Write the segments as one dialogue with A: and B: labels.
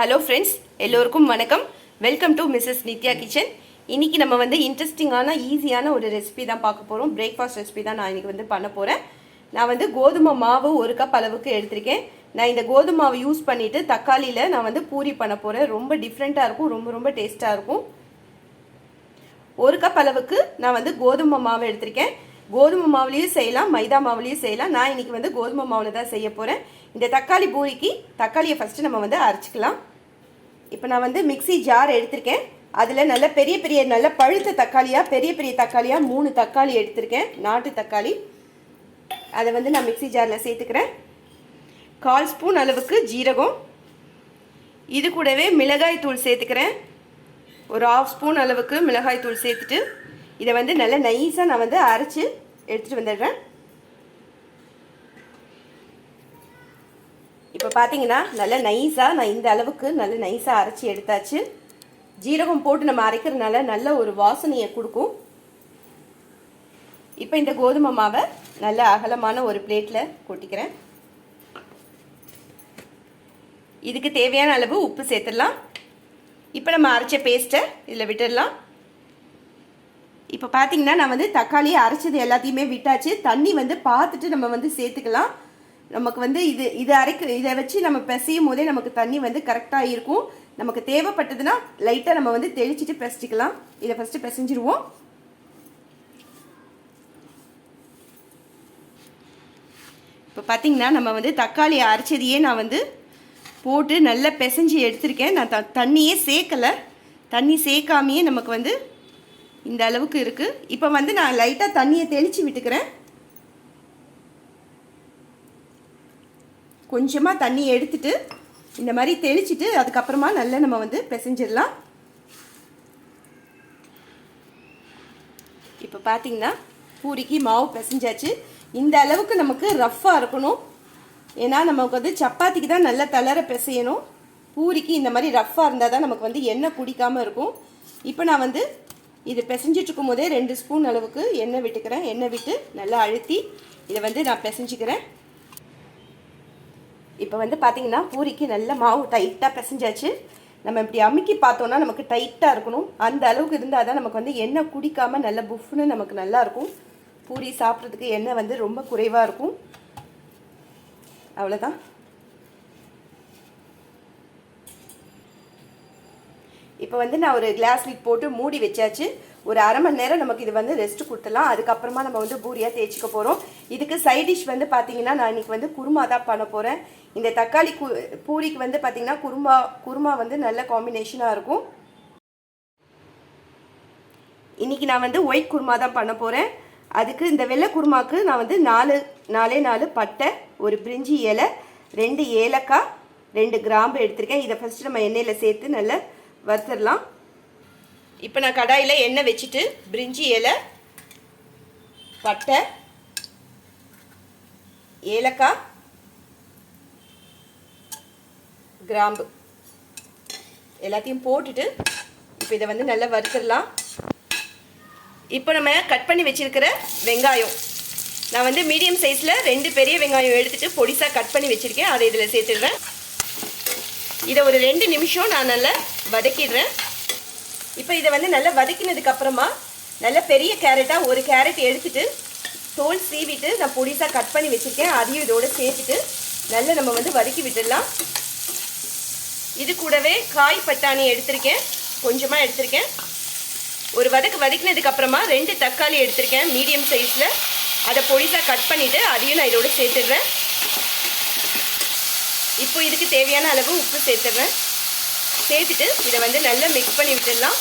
A: Hello friends எல்லோருக்கும் வணக்கம். Welcome to Mrs Nithya kitchen இன்றைக்கி நம்ம வந்து இன்ட்ரெஸ்டிங்கான ஈஸியான ஒரு ரெசிபி தான் பார்க்க போகிறோம் பிரேக்ஃபாஸ்ட் ரெசிபி தான் நான் இன்றைக்கி வந்து பண்ண போகிறேன் நான் வந்து கோதுமை மாவு ஒரு கப் அளவுக்கு எடுத்திருக்கேன். நான் இந்த கோதுமை மாவு யூஸ் பண்ணிவிட்டு தக்காளியில் நான் வந்து பூரி பண்ண போகிறேன் ரொம்ப டிஃப்ரெண்ட்டாக இருக்கும். ரொம்ப ரொம்ப டேஸ்ட்டாக இருக்கும். ஒரு கப் அளவுக்கு நான் வந்து கோதுமை மாவு எடுத்திருக்கேன். கோதுமை மாவுலேயும் செய்யலாம். மைதா மாவுலேயும் செய்யலாம். நான் இன்னைக்கு வந்து கோதுமை மாவில் தான் செய்ய போகிறேன் இந்த தக்காளி பூரிக்கு தக்காளியை ஃபஸ்ட்டு நம்ம வந்து அரைச்சிக்கலாம். இப்போ நான் வந்து மிக்ஸி ஜார் எடுத்திருக்கேன். அதில் நல்ல பெரிய பெரிய நல்ல பழுத்த தக்காளியாக பெரிய பெரிய தக்காளியாக மூணு தக்காளி எடுத்திருக்கேன். நாட்டு தக்காளி. அதை வந்து நான் மிக்ஸி ஜாரில் சேர்த்துக்கிறேன். கால் ஸ்பூன் அளவுக்கு ஜீரகம். இது கூடவே மிளகாய் தூள் சேர்த்துக்கிறேன். ஒரு ஆஃப் ஸ்பூன் அளவுக்கு மிளகாய் தூள் சேர்த்துட்டு இதை வந்து நல்லா நைஸாக நான் வந்து அரைச்சி எடுத்துகிட்டு வந்துடுறேன். இப்போ பார்த்தீங்கன்னா நல்ல நைஸாக நான் இந்த அளவுக்கு நல்ல நைஸாக அரைச்சி எடுத்தாச்சு. ஜீரகம் போட்டு நம்ம அரைக்கிறதுனால நல்ல ஒரு வாசனையை கொடுக்கும். இப்போ இந்த கோதுமை மாவை நல்ல அகலமான ஒரு பிளேட்டில் கொட்டிக்கிறேன். இதுக்கு தேவையான அளவு உப்பு சேர்த்துடலாம். இப்போ நம்ம அரைச்ச பேஸ்ட்டை இதில் விட்டுடலாம். இப்போ பார்த்தீங்கன்னா நான் வந்து தக்காளியை அரைச்சது எல்லாத்தையுமே விட்டாச்சு. தண்ணி வந்து பார்த்துட்டு நம்ம வந்து சேர்த்துக்கலாம். நமக்கு வந்து இது இதை அரைக்க இதை வச்சு நம்ம பிசையும் போதே நமக்கு தண்ணி வந்து கரெக்டாக இருக்கும். நமக்கு தேவைப்பட்டதுன்னா லைட்டாக நம்ம வந்து தெளிச்சிட்டு பிசைச்சிக்கலாம். இதை ஃபஸ்ட்டு பிசைஞ்சிருவோம். இப்போ பார்த்தீங்கன்னா நம்ம வந்து தக்காளி அரைச்சதையே நான் வந்து போட்டு நல்லா பிசைஞ்சு எடுத்திருக்கேன். நான் த தண்ணியே சேர்க்கலை. தண்ணி சேர்க்காமையே நமக்கு வந்து இந்த அளவுக்கு இருக்குது இப்போ வந்து நான் லைட்டாக தண்ணியை தெளித்து விட்டுக்கிறேன். கொஞ்சமாக தண்ணி எடுத்துட்டு இந்த மாதிரி தெளிச்சிட்டு அதுக்கப்புறமா நல்லா நம்ம வந்து பிசைஞ்சிடலாம். இப்போ பார்த்தீங்கன்னா பூரிக்கு மாவு பிசைஞ்சாச்சு. இந்த அளவுக்கு நமக்கு ரஃப்பாக இருக்கணும். ஏன்னா நமக்கு வந்து சப்பாத்திக்கு தான் நல்லா தளர பிசையணும். பூரிக்கு இந்த மாதிரி ரஃப்பாக இருந்தால் தான் நமக்கு வந்து எண்ணெய் குடிக்காமல் இருக்கும். இப்போ நான் வந்து இது பிசைஞ்சிட்ருக்கும் போதே ரெண்டு ஸ்பூன் அளவுக்கு எண்ணெய் விட்டுக்கிறேன். எண்ணெய் விட்டு நல்லா அழுத்தி இதை வந்து நான் பிசைஞ்சிக்கிறேன். இப்போ வந்து பார்த்தீங்கன்னா பூரிக்கு நல்ல மாவு டைட்டாக பிசைஞ்சாச்சு. நம்ம இப்படி அமுக்கி பார்த்தோன்னா நமக்கு டைட்டாக இருக்கணும். அந்த அளவுக்கு இருந்தால் தான் நமக்கு வந்து எண்ணெய் குடிக்காமல் நல்ல புஃப்னு நமக்கு நல்லா இருக்கும். பூரி சாப்பிட்றதுக்கு எண்ணெய் வந்து ரொம்ப குறைவாக இருக்கும். அவ்வளோதான் இப்போ வந்து நான் ஒரு கிளாஸ் லிட் போட்டு மூடி வச்சாச்சு. ஒரு அரை மணி நேரம் நமக்கு இது வந்து ரெஸ்ட் கொடுத்துலாம் அதுக்கப்புறமா நம்ம வந்து பூரியாக தேய்ச்சிக்க போகிறோம் இதுக்கு சைட் டிஷ் வந்து பார்த்தீங்கன்னா நான் இன்னைக்கு வந்து குருமா தான் பண்ண போகிறேன் இந்த தக்காளி கு பூரிக்கு வந்து பார்த்தீங்கன்னா குருமா குருமா வந்து நல்ல காம்பினேஷனாக இருக்கும். இன்னைக்கு நான் வந்து ஒயிட் குருமா தான் பண்ண போகிறேன் அதுக்கு இந்த வெள்ளை குருமாவுக்கு நான் வந்து நாலு நாலே நாலு பட்டை ஒரு பிரிஞ்சி இலை ரெண்டு ஏலக்காய் ரெண்டு கிராம்பு எடுத்திருக்கேன். இதை ஃபஸ்ட்டு நம்ம எண்ணெயில் சேர்த்து நல்லா வறுத்துடலாம். இப்போ நான் கடாயில் எண்ணெய் வச்சுட்டு பிரிஞ்சி இலை பட்டை ஏலக்காய் கிராம்பு எல்லாத்தையும் போட்டுட்டு இப்போ இதை வந்து நல்லா வறுத்துடலாம். இப்போ நம்ம கட் பண்ணி வச்சுருக்கிற வெங்காயம். நான் வந்து மீடியம் சைஸில் ரெண்டு பெரிய வெங்காயம் எடுத்துகிட்டு பொடிசாக கட் பண்ணி வச்சுருக்கேன். அதை இதில் சேர்த்துடுறேன். இதை ஒரு ரெண்டு நிமிஷம் நான் நல்லா வதக்கிடுறேன். இப்போ இதை வந்து நல்லா வதக்கினதுக்கு அப்புறமா நல்ல பெரிய கேரட்டாக ஒரு கேரட் எடுத்துட்டு தோல் சீவிட்டு நான் பொடிசாக கட் பண்ணி வச்சுருக்கேன். அதையும் இதோடு சேர்த்துட்டு நல்லா நம்ம வந்து வதக்கி விட்டுடலாம். இது கூடவே காய் பட்டாணி எடுத்திருக்கேன். கொஞ்சமாக எடுத்திருக்கேன். ஒரு வதக்கு வதக்கினதுக்கு அப்புறமா ரெண்டு தக்காளி எடுத்திருக்கேன். மீடியம் சைஸில். அதை பொடிசாக கட் பண்ணிவிட்டு அதையும் நான் இதோடு சேர்த்துடுறேன். இப்போ இதுக்கு தேவையான அளவு உப்பு சேர்த்துடுறேன். சேர்த்துட்டு இதை வந்து நல்லா மிக்ஸ் பண்ணி விட்டுடலாம்.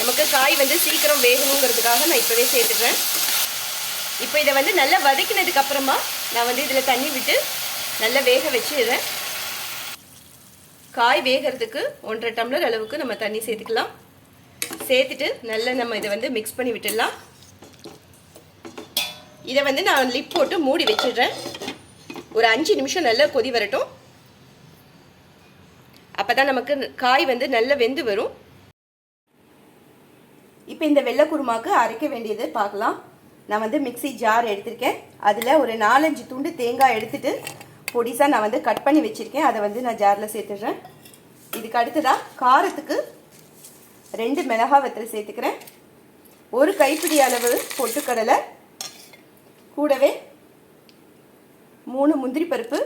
A: நமக்கு காய் வந்து சீக்கிரம் வேகணுங்கிறதுக்காக நான் இப்போவே சேர்த்துடுறேன். இப்போ இதை வந்து நல்லா வதக்கினதுக்கு அப்புறமா நான் வந்து இதில் தண்ணி விட்டு நல்லா வேக வச்சிடுறேன். காய் வேகிறதுக்கு ஒன்றரை டம்ளர் அளவுக்கு நம்ம தண்ணி சேர்த்துக்கலாம். சேர்த்துட்டு நல்லா நம்ம இதை வந்து மிக்ஸ் பண்ணி விட்டுடலாம். இதை வந்து நான் லிப் போட்டு மூடி வச்சிடுறேன். ஒரு அஞ்சு நிமிஷம் நல்லா கொதி வரட்டும். அப்போ தான் நமக்கு காய் வந்து நல்ல வெந்து வரும். இப்போ இந்த வெள்ளை அரைக்க வேண்டியது பார்க்கலாம். நான் வந்து மிக்ஸி ஜார் எடுத்திருக்கேன். அதில் ஒரு நாலஞ்சு துண்டு தேங்காய் எடுத்துட்டு பொடிசாக நான் வந்து கட் பண்ணி வச்சுருக்கேன். அதை வந்து நான் ஜாரில் சேர்த்துடுறேன். இதுக்கு அடுத்ததாக காரத்துக்கு ரெண்டு மிளகா வத்தல் சேர்த்துக்கிறேன். ஒரு கைப்பிடி அளவு பொட்டுக்கடலை கூடவே மூணு முந்திரி பருப்பு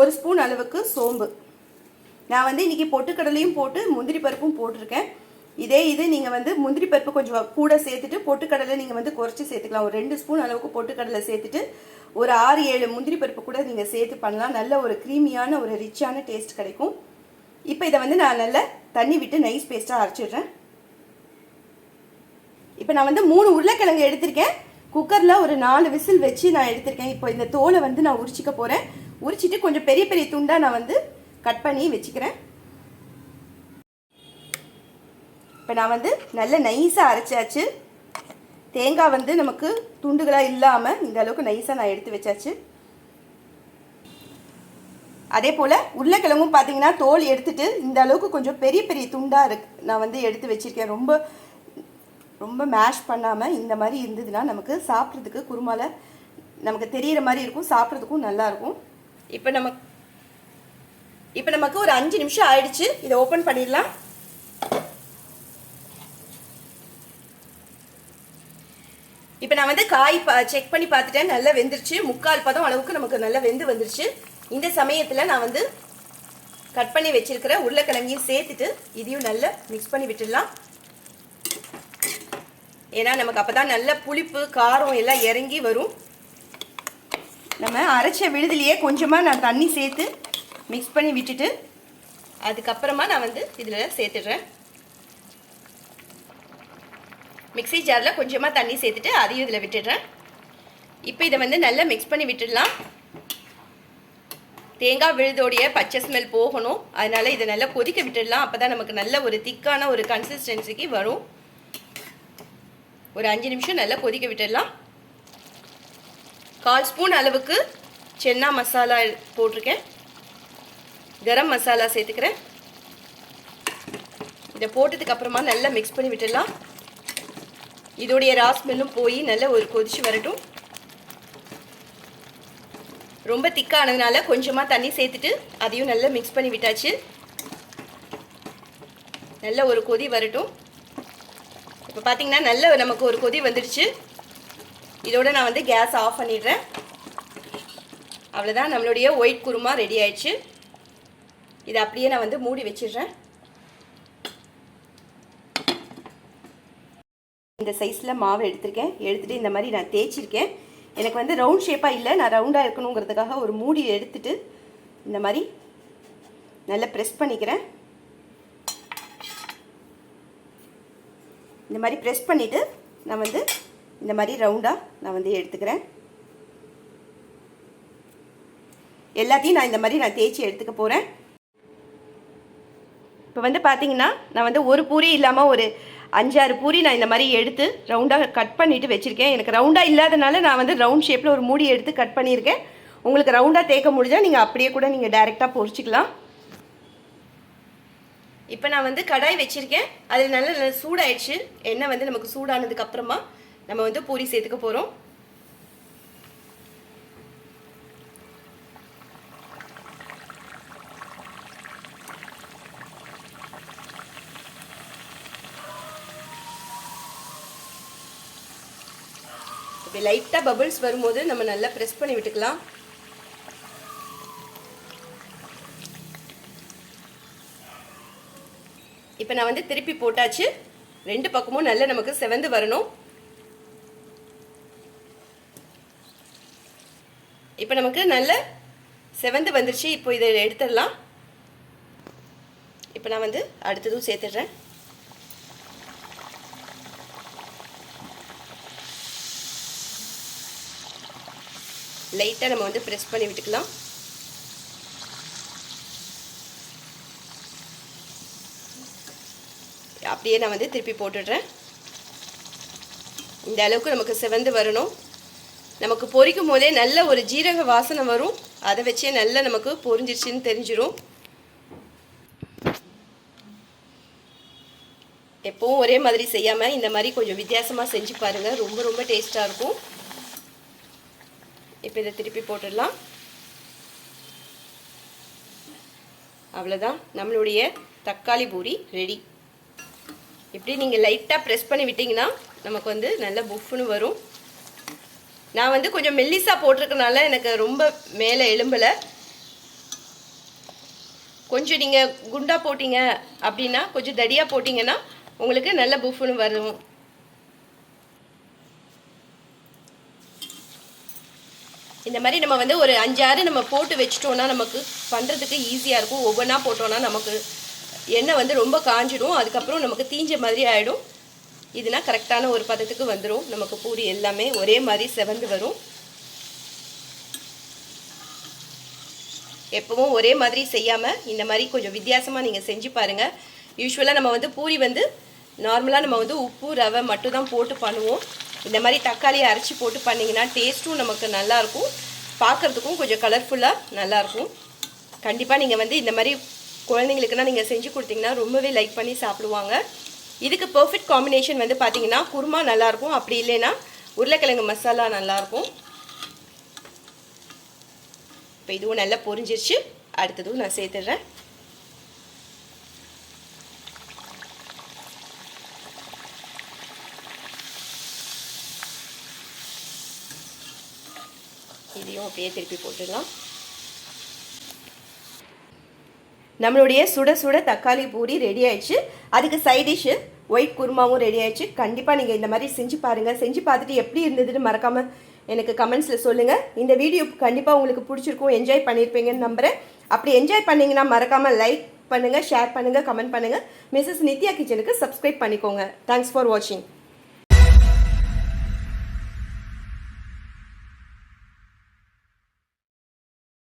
A: ஒரு ஸ்பூன் அளவுக்கு சோம்பு. நான் வந்து இன்றைக்கி பொட்டுக்கடலையும் போட்டு முந்திரி பருப்பும் போட்டிருக்கேன். இதே இது நீங்கள் வந்து முந்திரி பருப்பு கொஞ்சம் கூட சேர்த்துட்டு பொட்டுக்கடலை நீங்கள் வந்து குறைச்சி சேர்த்துக்கலாம். ஒரு ரெண்டு ஸ்பூன் அளவுக்கு பொட்டுக்கடலை சேர்த்துட்டு ஒரு ஆறு ஏழு முந்திரி பருப்பு கூட நீங்கள் சேர்த்து பண்ணலாம். நல்ல ஒரு க்ரீமியான ஒரு ரிச்சான டேஸ்ட் கிடைக்கும். இப்போ இதை வந்து நான் நல்லா தண்ணி விட்டு நைஸ் பேஸ்ட்டாக அரைச்சிடுறேன். இப்போ நான் வந்து மூணு உருளைக்கிழங்கு எடுத்திருக்கேன். குக்கரில் ஒரு நாலு விசில் வச்சு நான் எடுத்திருக்கேன். இப்போ இந்த தோலை வந்து நான் உரிச்சிக்க போகிறேன் உரிச்சிட்டு கொஞ்சம் பெரிய பெரிய துண்டாக நான் வந்து கட் பண்ணி வச்சுக்கிறேன். இப்போ நான் வந்து நல்ல நைஸாக அரைச்சாச்சு. தேங்காய் வந்து நமக்கு துண்டுகளாக இல்லாமல் இந்த அளவுக்கு நைஸாக நான் எடுத்து வச்சாச்சு. அதே போல் உருளைக்கிழங்கும் பார்த்தீங்கன்னா தோல் எடுத்துட்டு இந்த அளவுக்கு கொஞ்சம் பெரிய பெரிய துண்டாக இருக்கு நான் வந்து எடுத்து வச்சுருக்கேன். ரொம்ப ரொம்ப மேஷ் பண்ணாமல் இந்த மாதிரி இருந்ததுன்னா நமக்கு சாப்பிட்றதுக்கு குருமாவில் நமக்கு தெரியிற மாதிரி இருக்கும் சாப்பிட்றதுக்கும் நல்லாயிருக்கும் இப்போ நமக்கு இப்போ நமக்கு ஒரு அஞ்சு நிமிஷம் ஆயிடுச்சு. இதை ஓப்பன் பண்ணிடலாம். இப்போ நான் வந்து காய் பா செக் பண்ணி பார்த்துட்டேன். நல்லா வெந்துருச்சு. முக்கால் பதம் அளவுக்கு நமக்கு நல்லா வெந்து வந்துருச்சு. இந்த சமயத்தில் நான் வந்து கட் பண்ணி வச்சிருக்கிற உருளைக்கிழங்கையும் சேர்த்துட்டு இதையும் நல்லா மிக்ஸ் பண்ணி விட்டுடலாம். ஏன்னா நமக்கு அப்போ தான் நல்ல புளிப்பு காரம் எல்லாம் இறங்கி வரும். நம்ம அரைச்ச விடுதலையே கொஞ்சமாக நான் தண்ணி சேர்த்து மிக்ஸ் பண்ணி விட்டுட்டு அதுக்கப்புறமா நான் வந்து இதில் சேர்த்துடுறேன். மிக்ஸி ஜாரில் கொஞ்சமாக தண்ணி சேர்த்துட்டு அதையும் இதில் விட்டுடுறேன். இப்போ இதை வந்து நல்லா மிக்ஸ் பண்ணி விட்டுடலாம். தேங்காய் விழுதோடைய பச்சை ஸ்மெல் போகணும். அதனால இதை நல்லா கொதிக்க விட்டுடலாம். அப்போ தான் நமக்கு நல்ல ஒரு திக்கான ஒரு கன்சிஸ்டன்சிக்கு வரும். ஒரு அஞ்சு நிமிஷம் நல்லா கொதிக்க விட்டுடலாம். கால் ஸ்பூன் அளவுக்கு சென்னா மசாலா போட்டிருக்கேன். கரம் மசாலா சேர்த்துக்கிறேன். இதை போட்டதுக்கு அப்புறமா நல்லா மிக்ஸ் பண்ணி விட்டுடலாம். இதோடைய ராஸ்மெல்லும் போய் நல்லா ஒரு கொதிச்சு வரட்டும். ரொம்ப திக்கானதுனால கொஞ்சமாக தண்ணி சேர்த்துட்டு அதையும் நல்லா மிக்ஸ் பண்ணி விட்டாச்சு. நல்ல ஒரு கொதி வரட்டும். இப்போ பார்த்தீங்கன்னா நல்ல நமக்கு ஒரு கொதி வந்துடுச்சு. இதோட நான் வந்து கேஸ் ஆஃப் பண்ணிடுறேன். அவ்வளோதான் நம்மளுடைய ஒயிட் குருமா ரெடி ஆயிடுச்சு. இதை அப்படியே நான் வந்து மூடி வச்சிடுறேன். இந்த சைஸில் மாவு எடுத்திருக்கேன். எடுத்துகிட்டு இந்த மாதிரி நான் தேய்ச்சிருக்கேன். எனக்கு வந்து ரவுண்ட் ஷேப்பாக இல்லை. நான் ரவுண்டாக இருக்கணுங்கிறதுக்காக ஒரு மூடி எடுத்துட்டு இந்த மாதிரி நல்லா ப்ரெஸ் பண்ணிக்கிறேன். இந்த மாதிரி ப்ரெஸ் பண்ணிவிட்டு நான் வந்து இந்த மாதிரி ரவுண்டாக நான் வந்து எடுத்துக்கிறேன். எல்லாத்தையும் நான் இந்த மாதிரி நான் தேய்ச்சி எடுத்துக்க போகிறேன் இப்போ வந்து பார்த்தீங்கன்னா நான் வந்து ஒரு பூரி இல்லாமல் ஒரு அஞ்சாறு பூரி நான் இந்த மாதிரி எடுத்து ரவுண்டாக கட் பண்ணிவிட்டு வச்சுருக்கேன். எனக்கு ரவுண்டாக இல்லாதனால நான் வந்து ரவுண்ட் ஷேப்பில் ஒரு மூடி எடுத்து கட் பண்ணியிருக்கேன். உங்களுக்கு ரவுண்டாக தேக்க முடிஞ்சால் நீங்கள் அப்படியே கூட நீங்கள் டைரெக்டாக பொரிச்சிக்கலாம். இப்போ நான் வந்து கடாய் வச்சுருக்கேன். அது நல்ல நல்ல சூடாயிடுச்சு. எண்ணெய் வந்து நமக்கு சூடானதுக்கப்புறமா நம்ம வந்து பூரி சேர்த்துக்க போகிறோம் இப்படி லைட்டாக பபிள்ஸ் வரும்போது நம்ம நல்லா ப்ரெஸ் பண்ணி விட்டுக்கலாம். இப்போ நான் வந்து திருப்பி போட்டாச்சு. ரெண்டு பக்கமும் நல்லா நமக்கு செவந்து வரணும். இப்போ நமக்கு நல்ல செவந்து வந்துருச்சு. இப்போ இதை எடுத்துடலாம். இப்போ நான் வந்து அடுத்ததும் சேர்த்துடுறேன். லைட்டாக நம்ம வந்து ப்ரெஸ் பண்ணி விட்டுக்கலாம். அப்படியே நான் வந்து திருப்பி போட்டுடுறேன். இந்த அளவுக்கு நமக்கு செவந்து வரணும். நமக்கு பொரிக்கும் போதே நல்ல ஒரு ஜீரக வாசனை வரும். அதை வச்சே நல்லா நமக்கு பொரிஞ்சிருச்சுன்னு தெரிஞ்சிடும் எப்பவும் ஒரே மாதிரி செய்யாமல் இந்த மாதிரி கொஞ்சம் வித்தியாசமாக செஞ்சு பாருங்கள் ரொம்ப ரொம்ப டேஸ்ட்டாக இருக்கும். இப்போ இதை திருப்பி போட்டுடலாம். அவ்வளோதான் நம்மளுடைய தக்காளி பூரி ரெடி இப்படி நீங்கள் லைட்டாக ப்ரெஸ் பண்ணி விட்டிங்கன்னா நமக்கு வந்து நல்ல புஃப்னு வரும். நான் வந்து கொஞ்சம் மெல்லிஸாக போட்டிருக்கனால எனக்கு ரொம்ப மேலே எலும்பலை கொஞ்சம் நீங்கள் குண்டாக போட்டிங்க அப்படின்னா கொஞ்சம் தடியாக போட்டிங்கன்னா உங்களுக்கு நல்ல புஃப்னு வரும். இந்த மாதிரி நம்ம வந்து ஒரு அஞ்சாறு நம்ம போட்டு வச்சிட்டோம்னா நமக்கு பண்ணுறதுக்கு ஈஸியாக இருக்கும். ஒவ்வொன்றா போட்டோன்னா நமக்கு எண்ணெய் வந்து ரொம்ப காஞ்சிடும். அதுக்கப்புறம் நமக்கு தீஞ்ச மாதிரி ஆகிடும் இதுனா கரெக்டான ஒரு பதத்துக்கு வந்துடும் நமக்கு பூரி எல்லாமே ஒரே மாதிரி செவந்து வரும். எப்பவும் ஒரே மாதிரி செய்யாமல் இந்த மாதிரி கொஞ்சம் வித்தியாசமாக நீங்கள் செஞ்சு பாருங்கள் யூஸ்வலாக நம்ம வந்து பூரி வந்து நார்மலாக நம்ம வந்து உப்பு ரவை மட்டும் தான் போட்டு பண்ணுவோம். இந்த மாதிரி தக்காளியை அரைச்சி போட்டு பண்ணிங்கன்னா டேஸ்ட்டும் நமக்கு நல்லாயிருக்கும். பார்க்குறதுக்கும் கொஞ்சம் கலர்ஃபுல்லாக நல்லாயிருக்கும். கண்டிப்பாக நீங்கள் வந்து இந்த மாதிரி குழந்தைங்களுக்குனா நீங்கள் செஞ்சு கொடுத்தீங்கன்னா ரொம்பவே லைக் பண்ணி சாப்பிடுவாங்க. இதுக்கு பர்ஃபெக்ட் காம்பினேஷன் வந்து பார்த்தீங்கன்னா குருமா நல்லாயிருக்கும். அப்படி இல்லைன்னா உருளைக்கிழங்கு மசாலா நல்லாயிருக்கும். இப்போ இதுவும் நல்லா பொரிஞ்சிருச்சு. அடுத்ததும் நான் சேர்த்துடுறேன் இதையும் அப்படியே திருப்பி போட்டுடலாம். நம்மளுடைய சுட சுட தக்காளி பூரி ரெடி ஆயிடுச்சு. அதுக்கு சைட் டிஷ்ஷு ஒயிட் குருமாவும் ரெடி ஆயிடுச்சு. கண்டிப்பாக நீங்கள் இந்த மாதிரி செஞ்சு பாருங்கள் செஞ்சு பார்த்துட்டு எப்படி இருந்ததுன்னு மறக்காமல் எனக்கு கமெண்ட்ஸில் சொல்லுங்கள் இந்த வீடியோ கண்டிப்பாக உங்களுக்கு பிடிச்சிருக்கும். என்ஜாய் பண்ணியிருப்பீங்கன்னு நம்புகிறேன் அப்படி என்ஜாய் பண்ணிங்கன்னா மறக்காமல் லைக் பண்ணுங்கள் ஷேர் பண்ணுங்கள் கமெண்ட் பண்ணுங்கள் மிஸ்ஸஸ் நித்யா கிச்சனுக்கு சப்ஸ்கிரைப் பண்ணிக்கோங்க. தேங்க்ஸ் ஃபார் வாட்சிங்